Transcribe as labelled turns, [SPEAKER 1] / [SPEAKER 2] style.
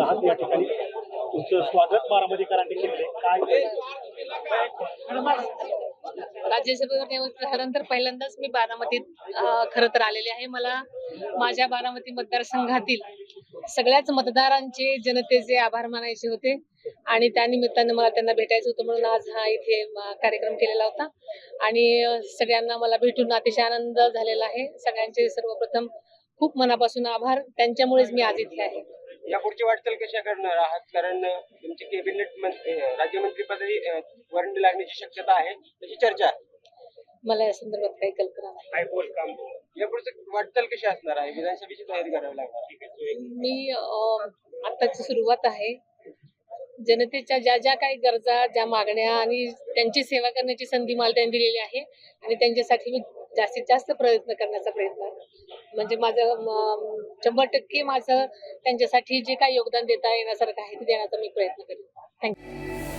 [SPEAKER 1] आलेला आहात या ठिकाणी. तुमचं स्वागत बारामतीकरांनी केलेलं काय
[SPEAKER 2] राज्यसभेवर निवडणूक पहिल्यांदाच मी बारामतीत खरं तर आलेले आहे. मला माझ्या बारामती मतदारसंघातील सगळ्याच मतदारांचे जनतेचे आभार मानायचे होते. आणि त्या निमित्तानं मला त्यांना भेटायचं होतं म्हणून आज हा इथे कार्यक्रम केलेला होता. आणि सगळ्यांना मला भेटून अतिशय आनंद झालेला आहे. सगळ्यांचे सर्वप्रथम खूप मनापासून आभार. त्यांच्यामुळेच मी आज इथे आहे.
[SPEAKER 3] यापुढची वाटचाल कशा करणार आहात? कारण तुमची कॅबिनेट मंत्री अ, राज्यमंत्रीपदी अ, वर्णी लागण्याची शक्यता आहे. तशी चर्चा आहे.
[SPEAKER 2] मला या संदर्भात काही कल्पना नाही.
[SPEAKER 3] यापुढचं वाटचाल कशी असणार आहे? विधानसभेची तयारी करावी लागणार.
[SPEAKER 2] मी अं, आत्ताची सुरुवात आहे. जनतेच्या ज्या ज्या काही गरजा ज्या मागण्या आणि त्यांची सेवा करण्याची संधी मला त्यांनी दिलेली आहे आणि त्यांच्यासाठी मी जास्तीत जास्त प्रयत्न करण्याचा प्रयत्न आहे. म्हणजे माझं शंभर टक्के माझं त्यांच्यासाठी जे काही योगदान देता येण्यासारखं आहे ते देण्याचा मी प्रयत्न करेन. थँक्यू